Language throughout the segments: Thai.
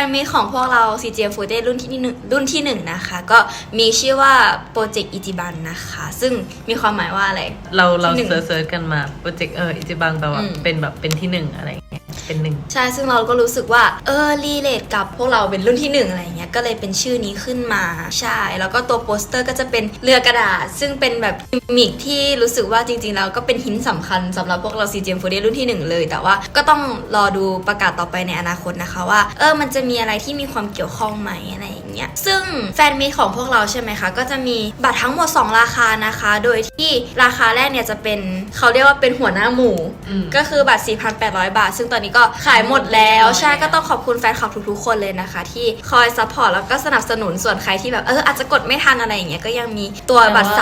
นมีตของพวกเรา CGM f o o d รุ่นที่หนึ่งรุ่นที่หนึ่งนะคะ ก็มีชื่อว่าโปรเจกต์อิจิบันนะคะ ซึ่งมีความหมายว่าอะไร เราเราที่หนึ่ง เซิร์ชๆกันมาโปรเจกต์เอออิจิบังแปลว่าอืม เป็นแบบเป็นที่หนึ่งอะไรอย่าง เป็นหนึ่งใช่ซึ่งเราก็รู้สึกว่าเออรีเลทกับพวกเราเป็นรุ่นที่หนึ่งอะไรเงี้ยก็เลยเป็นชื่อนี้ขึ้นมาใช่ แล้วก็ตัวโปสเตอร์ก็จะเป็นเรือกระดาษ ซึ่งเป็นแบบกิมิกที่รู้สึกว่าจริงๆแล้วก็เป็นหินสำคัญสำหรับพวกเรา CGM 4 d รุ่นที่หนึ่งเลย แต่ว่าก็ต้องรอดูประกาศต่อไปในอนาคตนะคะว่า เออมันจะมีอะไรที่มีความเกี่ยวข้องไหมอะไร เงี้ยซึ่งแฟนมีตของพวกเราใช่ไหมคะก็จะมีบัตรทั้งหมด 2 ราคานะคะ โดยที่ราคาแรกเนี่ยจะเป็นเขาเรียกว่าเป็นหัวหน้าหมู่อืมก็คือบัตร 4,800 บาท ซึ่งตอนนี้ก็ขายหมดแล้วใช่ก็ต้องขอบคุณแฟนคลับทุกๆคนเลยนะคะ ที่คอยซัพพอร์ตแล้วก็สนับสนุนส่วนใครที่แบบเอออาจจะกดไม่ทันอะไรอย่างเงี้ยก็ยังมีตัวบัตร 3,000ส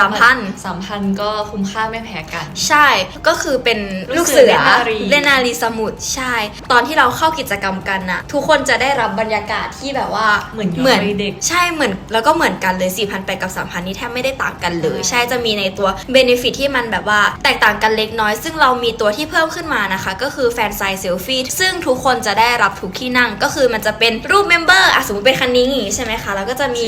ามพันก็คุ้มค่าไม่แพ้กัน ใช่ก็คือเป็นลูลูกกเสืเสืออเล่นนารีเล่นนารีสมุทรใช่ ตอนที่เราเข้ากิจกรรมกันน่ะทุกคนจะได้รับบรรยากาศที่แบบว่าเหมือนย้อนเหมือนวัยเด็ก ใช่เหมือนแล้วก็เหมือนกันเลย 4,800กับ 3,000 นี่แทบไม่ได้ต่างกันเลย ใช่จะมีในตัวเบนฟิตที่มันแบบว่าแตกต่างกันเล็กน้อย ซึ่งเรามีตัวที่เพิ่มขึ้นมานะคะ ก็คือแฟนไซส์เซลฟี่ซึ่งทุกคนจะได้รับทุกที่นั่งก็คือมันจะเป็นรูปเมมเบอร์อะสมมติเป็นคันนี้อย่างงี้ใช่ไหมคะแล้วก็จะมี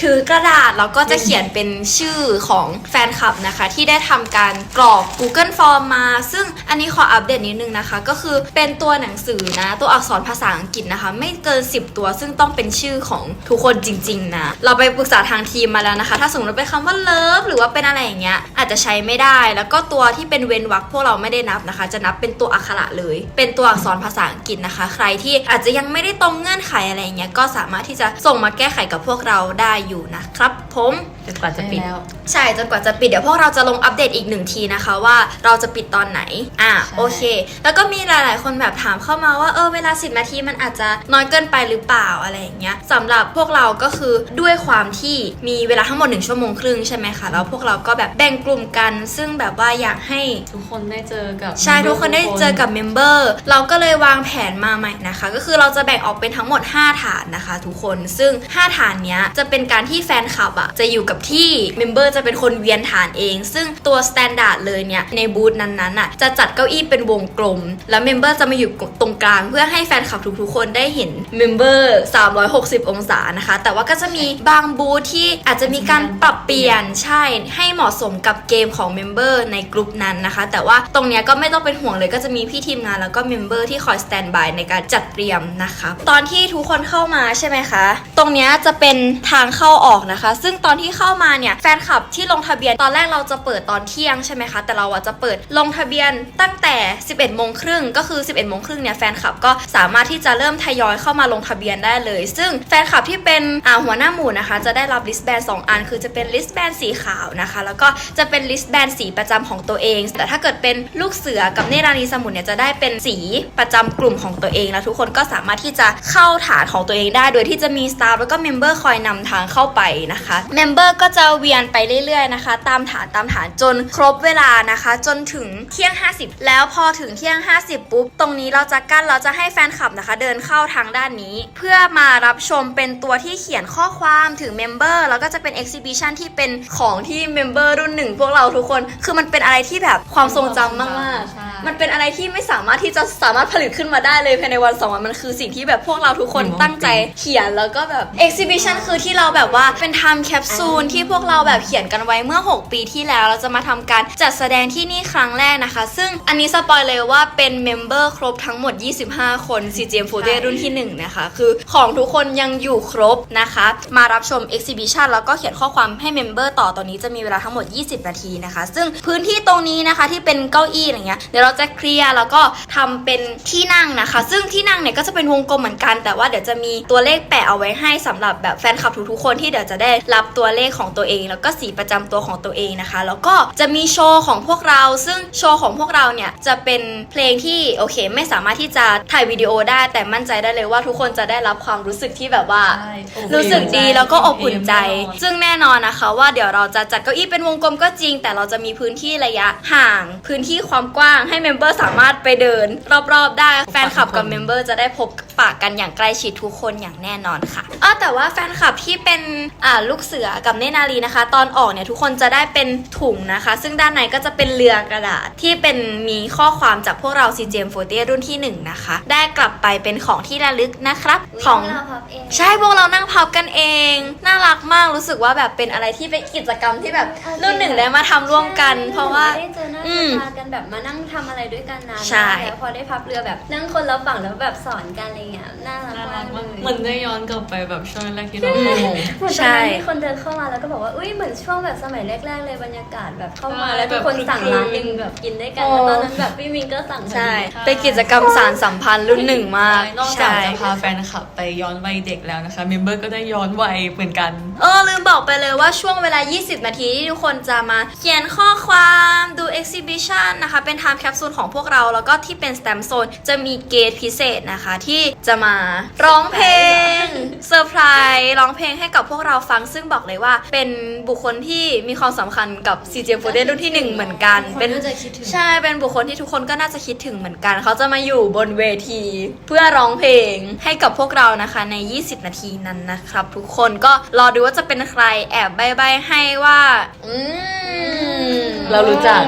ถือกระดาษถือกระดาษแล้วก็จะเขียนเป็นชื่อของแฟนคลับนะคะ ที่ได้ทำการกรอก Google Form มา ซึ่งอันนี้ขออัปเดตนิดนึงนะคะ ก็คือเป็นตัวหนังสือนะ ตัวอักษรภาษาอังกฤษนะคะ ไม่เกิน 10 ตัว ซึ่งต้องเป็นชื่อของทุกคนจริง ๆ นะ เราไปปรึกษาทางทีมมาแล้วนะคะ ถ้าสมมติว่าเป็นคำว่าเลิฟหรือว่าเป็นอะไรอย่างเงี้ยอาจจะใช้ไม่ได้ แล้วก็ตัวที่เป็นเว้นวรรคพวกเราไม่ได้นับนะคะ จะนับเป็นตัวอักขระเลย เป็นตัวอักษรภาษาอังกฤษนะคะ ใครที่อาจจะยังไม่ได้ตรงเงื่อนไขอะไรอย่างเงี้ยก็สามารถที่จะส่งมาแก้ไขกับพวกเราได้อยู่นะครับผม จนกว่าจะปิดใช่แล้ว ใช่จนกว่าจะปิดเดี๋ยวพวกเราจะลงอัปเดตอีกหนึ่งทีนะคะว่าเราจะปิดตอนไหน อะใช่ โอเค แล้วก็มีหลาย ๆ คนแบบถามเข้ามาว่าเออเวลา 10 นาทีมันอาจจะน้อยเกินไปหรือเปล่าอะไรอย่างเงี้ยสำหรับพวกเราก็คือด้วยความที่มีเวลาทั้งหมด 1 ชั่วโมงครึ่งใช่ไหมคะแล้วพวกเราก็แบบแบ่งกลุ่มกัน ซึ่งแบบว่าอยากให้ ทุกคนได้เจอกับ ใช่ ทุกคนได้เจอกับเมมเบอร์เราก็เลยวางแผนมาใหม่นะคะ ก็คือเราจะแบ่งออกเป็นทั้งหมด 5 ฐานนะคะ ทุกคนซึ่ง 5 ฐานเนี้ยจะเป็นการที่แฟนคลับอะจะอยู่กับที่เมมเบอร์จะเป็นคนเวียนฐานเอง ซึ่งตัวสแตนดาร์ดเลยเนี่ยในบูธนั้นๆอะจะจัดเก้าอี้เป็นวงกลม แล้วเมมเบอร์จะมาอยู่ตรงกลาง เพื่อให้แฟนคลับทุกๆคนได้เห็นเมมเบอร์360 องศานะคะ แต่ว่าก็จะมีบางบูธที่อาจจะมีการปรับเปลี่ยนใช่ให้เหมาะสมกับเกมของเมมเบอร์ในกลุ่มนั้นนะคะ แต่ว่าตรงเนี้ยก็ไม่ต้องเป็นห่วงเลยก็จะมีพี่ทีมงานแล้วก็เมมเบอร์ที่คอยสแตนบายในการจัดเตรียมนะคะ ตอนที่ทุกคนเข้ามาใช่ไหมคะ ตรงเนี้ยจะเป็นทางเข้าออกนะคะ ซึ่งตอนที่เข้ามาเนี่ยแฟนคลับที่ลงทะเบียนตอนแรกเราจะเปิดตอนเที่ยงใช่ไหมคะ แต่เราอะจะเปิดลงทะเบียนตั้งแต่ 11โมงครึ่งก็คือ 11โมงครึ่งเนี่ยแฟนคลับก็สามารถที่จะเริ่มทยอยเข้ามาลงทะเบียนได้เลย ซึ่งแฟนคลับที่เป็นอ่าหัวหน้าหมู่นะคะ จะได้รับลิสต์แบนสองอัน คือจะเป็นลิสต์แบนสีขาวนะคะ แล้วก็จะเป็นลิสต์แบนสีประจำของตัวเอง แต่ถ้าเกิดเป็นลูกเสือกับเนรารีสมุทรเนี่ยจะได้เป็นสีประจำกลุ่มของตัวเอง แล้วทุกคนก็สามารถที่จะเข้าฐานของตัวเองได้ โดยที่จะมีสตาฟแล้วก็เมมเบอร์คอยนำทางเข้าไปนะคะเมมเบอร์ก็จะเวียนไปเรื่อยๆนะคะ ตามฐานตามฐานจนครบเวลานะคะ จนถึงเที่ยง 50 แล้วพอถึงเที่ยง 50 ปุ๊บ ตรงนี้เราจะกั้นเราจะให้แฟนคลับนะคะ เดินเข้าทางด้านนี้ เพื่อมารับชมเป็นตัวที่เขียนข้อความถึงเมมเบอร์แล้วก็จะเป็น exhibition ที่เป็นของที่เมมเบอร์รุ่นหนึ่งพวกเราทุกคน คือมันเป็นอะไรที่แบบความทรงจำมากๆใช่ มันเป็นอะไรที่ไม่สามารถที่จะสามารถผลิตขึ้นมาได้เลยภายในวันสองวันมันคือสิ่งที่แบบพวกเราทุกคนตั้งใจเขียนแล้วก็แบบ exhibition คือที่เราแบบว่าเป็น time capsule ที่พวกเราแบบเขียนกันไว้เมื่อ 6 ปีที่แล้วเราจะมาทำการจัดแสดงที่นี่ครั้งแรกนะคะ ซึ่งอันนี้สปอยเลยว่าเป็นเมมเบอร์ครบทั้งหมด 25 คน CGM f o o d รุ่นที่ 1 นะคะ คือของทุกคนยังอยู่ครบนะคะ มารับชม exhibition แล้วก็เขียนข้อความให้เมมเบอร์ต่อตอนนี้จะมีเวลาทั้งหมด 20 นาทีนะคะ ซึ่งพื้นที่ตรงนี้นะคะที่เป็นเก้าอี้อะไรเงี้ยเดี๋ยวเราจะเคลียร์แล้วก็ทำเป็นที่นั่งนะคะ ซึ่งที่นั่งเนี่ยก็จะเป็นวงกลมเหมือนกัน แต่ว่าเดี๋ยวจะมีตัวเลขแปะเอาไว้ให้สำหรับแบบแฟนคลับทุกๆคนที่เดี๋ยวจะได้รับตัวเลขของตัวเอง แล้วก็สีประจำตัวของตัวเองนะคะ แล้วก็จะมีโชว์ของพวกเรา ซึ่งโชว์ของพวกเราเนี่ยจะเป็นเพลงที่โอเค ไม่สามารถที่จะถ่ายวิดีโอได้ แต่มั่นใจได้เลยว่าทุกคนจะได้รับความรู้สึกที่แบบว่าใช่อบอุ่นรู้สึกดีแล้วก็อบอุ่นใจแน่นอนซึ่งแน่นอนนะคะ ว่าเดี๋ยวเราจะจัดเก้าอี้เป็นวงกลมก็จริง แต่เราจะมีพื้นที่ระยะห่าง พื้นที่ความกว้างให้ให้เมมเบอร์สามารถไปเดิน รอบๆได้แฟนคลับกับเมมเบอร์จะได้พบปากกันอย่างใกล้ชิดทุกคนอย่างแน่นอนค่ะอ้อแต่ว่าแฟนคลับที่เป็นอ่าลูกเสือกับเนตรนารีนะคะ ตอนออกเนี่ยทุกคนจะได้เป็นถุงนะคะ ซึ่งด้านในก็จะเป็นเรือกระดาษที่เป็นมีข้อความจากพวกเรา CGM40 รุ่นที่หนึ่งนะคะ ได้กลับไปเป็นของที่ระลึกนะครับ ของเราพับเองใช่พวกเรานั่งพับกันเอง น่ารักมากรู้สึกว่าแบบเป็นอะไรที่เป็นกิจกรรมที่แบบรุ่นหนึ่งได้มาทำร่วมกัน เพราะว่าไม่ได้เจอหน้าอืเจมอตากันแบบมานั่งทำอะไรด้วยกันนานใช่ แล้วพอได้พับเรือแบบนั่งคนละฝั่งแล้วแบบสอนกันอะไรเงี้ยน่ารักน่ารัมากกมากเลยเหมือนได้ย้อนกลับไปแบบช่วงแรกที่เราเข้าวง เหมือนตอนใช่นั้นมีคนเดินเข้ามาแล้วก็บอกว่าอุ้ยเหมือนช่วงแบบสมัยแรก ๆ เลยบรรยากาศแบบเข้ามาใช่แล้วทุกคนแบบสั่งคึกคืนร้านหนึ่งแบบกินด้วยกันโอ้แล้วตอนนั้นแบบพี่มิงก็สั่งพอดีใช่ เป็นกิจกรรมสารสัมพันธ์รุ่นหนึ่งมากนอกจากใช่จะพาแฟนคลับไปย้อนวัยเด็กแล้วนะคะเมมเบอร์ก็ได้ย้อนวัยเหมือนกัน เออลืมบอกไปเลยว่าช่วงเวลา 20 นาทีที่ทุกคนจะมาเขียนข้อความดู exhibition นะคะ เป็น time capsule ของพวกเรา แล้วก็ที่เป็น stamp zone จะมีเกตพิเศษนะคะ ที่จะมาร้องเพลงเซอร์ไพรส์ร้องเพลงให้กับพวกเราฟังซึ่งบอกเลยว่า เป็นบุคคลที่มีความสำคัญกับ CGM48 รุ่นที่หนึ่งเหมือนกัน เป็นคนก็จะคิดถึงใช่เป็นบุคคลที่ทุกคนก็น่าจะคิดถึงเหมือนกัน เขาจะมาอยู่บนเวที เพื่อร้องเพลงให้กับพวกเรานะคะใน 20 นาทีนั้นนะครับ ทุกคนก็รอดูว่าจะเป็นใครแอบใบๆให้ว่า อืมเรารู้จัก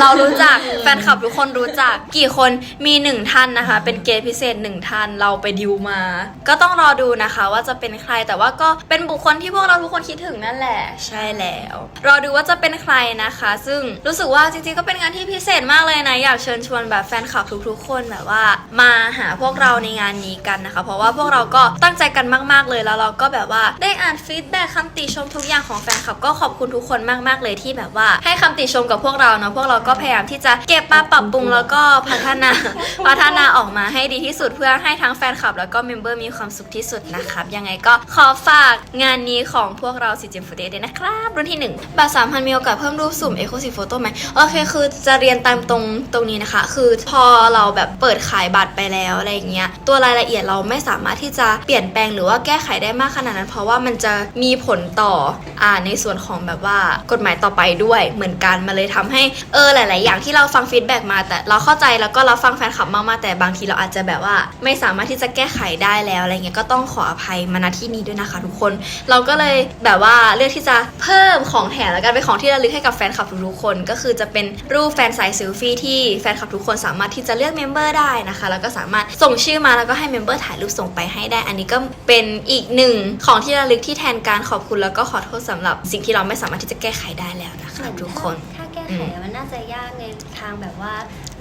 เรารู้จักแฟนคลับทุกคนรู้จักกี่คนมีหนึ่งท่านนะคะ เป็นเกย์พิเศษหนึ่งท่านเราไปดิวมา ก็ต้องรอดูนะคะว่าจะเป็นใครแต่ว่าก็เป็นบุคคลที่พวกเราทุกคนคิดถึงนั่นแหละใช่แล้ว รอดูว่าจะเป็นใครนะคะ ซึ่งรู้สึกว่าจริงๆก็เป็นงานที่พิเศษมากเลยนะอยากเชิญชวนแบบแฟนคลับทุกๆ คนแบบว่า มาหาพวกเราในงานนี้กันนะคะ เพราะว่าพวกเราก็ตั้งใจกันมากๆเลยแล้วเราก็แบบว่าได้อ่านฟีดแบ็คคำติชมทุกอย่างของแฟนคลับก็ขอบคุณทุกคนมากๆเลยที่แบบว่าให้คำติชมกับพวกเราเนาะพวกเราก็พยายามที่จะเก็บมาปรับปรุงแล้วก็พัฒนา พัฒนาออกมาให้ดีที่สุดเพื่อให้ทั้งแฟนคลับ แล้วก็เมมเบอร์มีความสุขที่สุดนะครับยังไงก็ขอฝากงานนี้ของพวกเราสิจิมฟูเดย์ด้วยนะครับรุ่นที่หนึ่งบัตรสามพันมีโอกาสเพิ่มรูปสุ่มเอ็กซ์คลูซีฟโฟโต้ไหมโอเคคือจะเรียนตามตรงตรงนี้นะคะ คือพอเราแบบเปิดขายบัตรไปแล้วอะไรอย่างเงี้ยตัวรายละเอียดเราไม่สามารถที่จะเปลี่ยนแปลงหรือว่าแก้ไขได้มากขนาดนั้น เพราะว่ามันจะมีผลต่ออ่าในส่วนของแบบว่ากฎหมายต่อไปด้วยเหมือนกันมาเลยทำให้เออหลาย ๆ อย่างที่เราฟังฟีดแบ็กมา แต่เราเข้าใจแล้วก็เราฟังแฟนคลับมากๆแต่บางทีเราอาจจะแบบว่า ไม่สามารถที่จะแก้ไขได้แล้วอะไรเงี้ยก็ต้องขออภัยมาณที่นี้ด้วยนะคะ ทุกคน เราก็เลยแบบว่าเลือกที่จะเพิ่มของแถมแล้วกันเป็นของที่ระลึกให้กับแฟนคลับทุกๆคน ก็คือจะเป็นรูปแฟนสายเซลฟี่ที่แฟนคลับทุกคนสามารถที่จะเลือกเมมเบอร์ได้นะคะ แล้วก็สามารถส่งชื่อมาแล้วก็ให้เมมเบอร์ถ่ายรูปส่งไปให้ได้ อันนี้ก็เป็นอีกหนึ่งของที่ระลึกที่แทนการขอบคุณแล้วก็ขอโทษสำหรับสิ่งที่เราไม่สามารถที่จะแก้ไขได้แล้วนะคะทุกคน แผลมันน่าจะยากในทางแบบว่า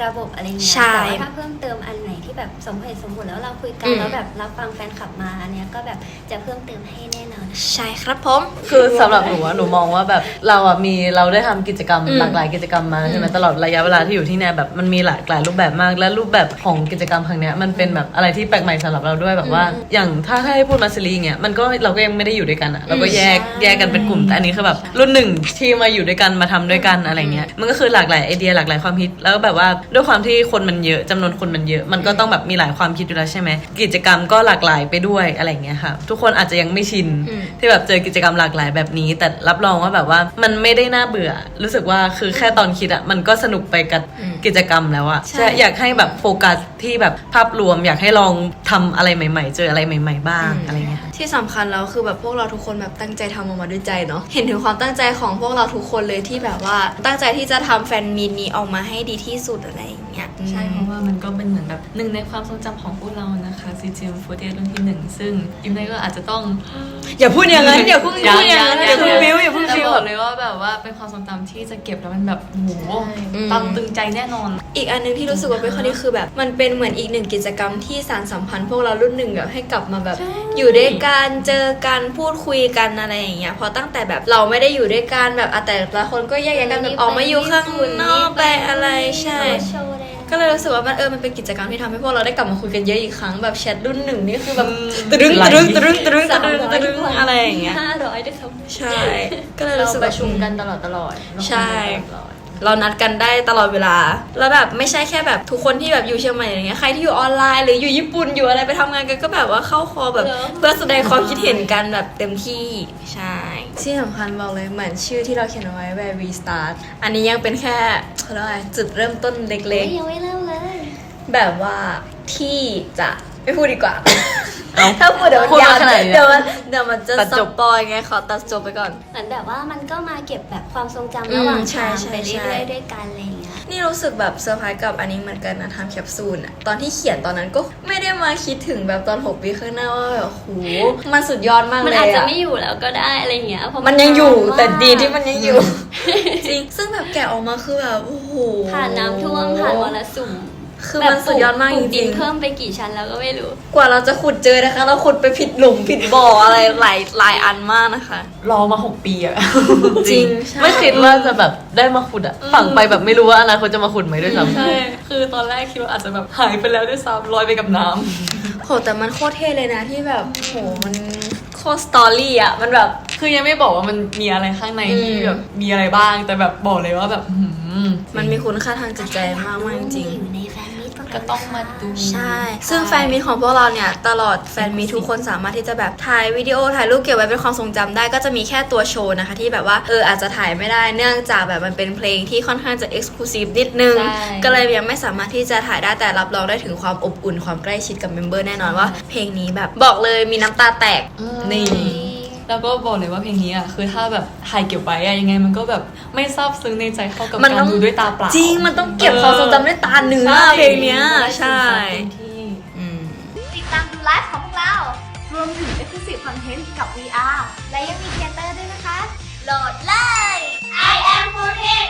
ระบบอะไรเงี้ยใช่แต่ว่าถ้าเพิ่มเติมอันไหนที่แบบสมเหตุสมผลแล้วเราคุยกันอืม แล้วแบบรับฟังแฟนคลับมาอันเนี้ยก็แบบจะเพิ่มเติมให้แน่นอน ใช่ครับผม คือสำหรับหนูอะหนูมองว่าแบบเราอะมีเราได้ทำกิจกรรมอืมหลากหลายกิจกรรมมาใช่ไหมอืมตลอดระยะเวลาที่อยู่ที่เนี่ยแบบมันมีหลากหลายรูปแบบมาก และรูปแบบของกิจกรรมครั้งเนี้ยมันเป็นแบบอะไรที่แปลกใหม่สำหรับเราด้วยแบบว่า อย่างถ้าให้พูดมาสลีเนี่ยมันก็เราก็ยังไม่ได้อยู่ด้วยกันอะเราก็แยกใช่ แยกกันเป็นกลุ่มแต่อันนี้คือแบบรุ่นหนึ่งที่มาอยู่ด้วยกันมาทำด้วยกันอะไรเงี้ยมันก็คือหลากหลายไอเดียหลากหลายความคิดแล้วแบบว่าด้วยความที่คนมันเยอะจำนวนคนมันเยอะ มันก็ต้องแบบมีหลายความคิดอยู่แล้วใช่ไหมกิจกรรมก็หลากหลายไปด้วยอะไรเงี้ยค่ะทุกคนอาจจะยังไม่ชินอืมที่แบบเจอกิจกรรมหลากหลายแบบนี้ แต่รับรองว่าแบบว่ามันไม่ได้น่าเบื่อ รู้สึกว่าคือแค่ตอนคิดอะมันก็สนุกไปกับอืมกิจกรรมแล้วอะใช่ใช่อยากให้แบบโฟกัสที่แบบภาพรวมอยากให้ลองทำอะไรใหม่ ๆ เจออะไรใหม่ ๆ บ้างอะไรเงี้ยค่ะ ที่สำคัญแล้วคือแบบพวกเราทุกคนแบบตั้งใจทำออกมาด้วยใจเนาะเห็นถึงความตั้งใจของพวกเราทุกคนเลยที่แบบว่าตั้งใจที่จะทำแฟนมินนี้ออกมาให้ดีที่สุดอะไรอย่างเงี้ย ใช่เพราะว่ามันก็เป็นเหมือนแบบหนึ่งในความทรงจำของพวกเรานะคะ CGM 48 รุ่นที่หนึ่งซึ่งยิมได้ก็อาจจะต้อง อย่าพูดอย่างนั้นอย่าเพิ่งพูดอย่างนั้นอย่าเพิ่งบิ้วอย่าเพิ่งแต่บิ้วบอกเลยว่าแบบว่าเป็นความทรงจำที่จะเก็บแล้วมันแบบโอ้โหอืมตำตึงใจแน่นอน อีกอันหนึงที่รู้สึกว่าเป็นข้อดีคือแบบ มันเป็นเหมือนอีกหนึ่งกิจกรรมที่สารสัมพันธ์พวกเรารุ่นหนึ่งแบบให้กลับมาแบบใช่อยู่ด้วยกันเจอกันพูดคุยกันอะไรอย่างเงี้ยเพราะตั้งแต่แบบเราไม่ได้อยู่ด้วยกันแบบอะแต่ละคนก็แยกย้ายกันแบบออกมาอยู่ข้างนอกไปอะไรใช่โชว์แดง ก็เลยรู้สึกว่ามันเออมันเป็นกิจกรรมที่ทำให้พวกเราได้กลับมาคุยกันเยอะอีกครั้งแบบแชทรุ่นหนึ่งนี่คือแบบตรึงตรึงตรึงตรึงตรึงตรึงอะไรอย่างเงี้ยห้าร้อยด้วยซ้ใช่ ก็เลยเรารู้สึกปว่าระชุมกันตลอดตลอดใช่ตลอด เรานัดกันได้ตลอดเวลา แล้วแบบไม่ใช่แค่แบบทุกคนที่แบบอยู่เชียงใหม่อะไรเงี้ยใครที่อยู่ออนไลน์หรืออยู่ญี่ปุ่นอยู่อะไรไปทำงานกันก็แบบว่าเข้าคอแบบเพื่อแสดงความคิดเห็นกันแบบเต็มที่ใช่ที่สำคัญบอกเลยเหมือนชื่อที่เราเขียนเอาไว้ where we start อันนี้ยังเป็นแค่เขาเรียกว่าอะไรจุดเริ่มต้นเล็กเฮ้ยยังไม่เริ่มเลยๆแบบว่าที่จะไม่พูดดีกว่าเอ้า ถ้าพูดเดี๋ยวมันพูดยาวมาขนาดนี้เดี๋ยวมันเดี๋ยวมันจะตัดสจบ ปอยไงขอตัดจบไปก่อน เหมือนแบบว่ามันก็มาเก็บแบบความทรงจำอืมระหว่างใช่ทางใช่ไปใช่เรื่อยๆด้วยกันอะไรอย่างเงี้ย นี่รู้สึกแบบเซอร์ไพรส์กับอันนี้เหมือนกันนะทำแคปซูลอะตอนที่เขียนตอนนั้นก็ไม่ได้มาคิดถึงแบบตอน 6 ปีข้างหน้าว่าแบบโหมันสุดยอดมากมันเลยอาจจะอะไม่อยู่แล้วก็ได้อะไรอย่างเงี้ยเพราะมันยังอยู่าแต่ดีที่ากมันยังอยู่ จริง ซึ่งแบบแกะออกมาคือแบบโอ้โห ผ่านน้ำท่วมผ่านมรสุม คือมันสุดยอดมากปจลูดิรินงเพิ่มไปกี่ชั้นแล้วก็ไม่รู้ๆกว่าเราจะขุดเจอนะคะ เราขุดไปผิดหลุมผิดบ่ออะไรหลายหลายอันมากนะคะ รอมา6ปีอะจริงใช่ ไม่คิดว่าจะแบบได้มาขุดอะฝังไปแบบไม่รู้ว่าอนาคตจะมาขุดไหมด้วยซ้ำใช่ คือตอนแรกคิดว่าอาจจะแบบหายไปแล้วด้วยซ้ำลอยไปกับน้โหแต่มันโคตรเท่เลยนะที่แบบโหมันโคตรสตอรี่อะมันแบบำคือยังไม่บอกว่ามันมีอะไรข้างในที่อืมแบบมีอะไรบ้างแต่แบบบอกเลยว่าแบบอื้อหือมันมีคุณค่าทางจิตใจมากมากๆจริง อยู่ในแฟนมิตร ก็ต้องมาดู ใช่ ซึ่งแฟนมีตของพวกเราเนี่ย ตลอดแฟนมีตทุกคนสามารถที่จะแบบถ่ายวิดีโอถ่ายรูปเก็บไว้เป็นความทรงจำได้ก็จะมีแค่ตัวโชว์นะคะ ที่แบบว่าเอออาจจะถ่ายไม่ได้เนื่องจากแบบมันเป็นเพลงที่ค่อนข้างจะเอ็กซ์คลูซีฟนิดนึง ใช่ ก็เลยยังไม่สามารถที่จะถ่ายได้แต่รับรองได้ถึงความอบอุ่นความใกล้ชิดกับเมมเบอร์แน่นอนว่าเพลงนี้แบบบอกเลยมีน้ำตาแตกนี่ แล้วก็บอกเลยว่าเพลงนี้อะคือถ้าแบบถ่ายเก็บไว้อะยังไงมันก็แบบไม่ซาบซึ้งในใจเท่ากับมันต้กาองรดูด้วยตาเปล่าจริงมันต้องเก็บความทรงจำด้วยตาเนื้อใช่เพลงเนี้ยใช่เต็มที่อืมติดตามดูไลฟ์ของพวกเรา รวมถึง Exclusive Content กับ VR และยังมีเทเตอร์ด้วยนะคะโหลดเลย I am 4 Application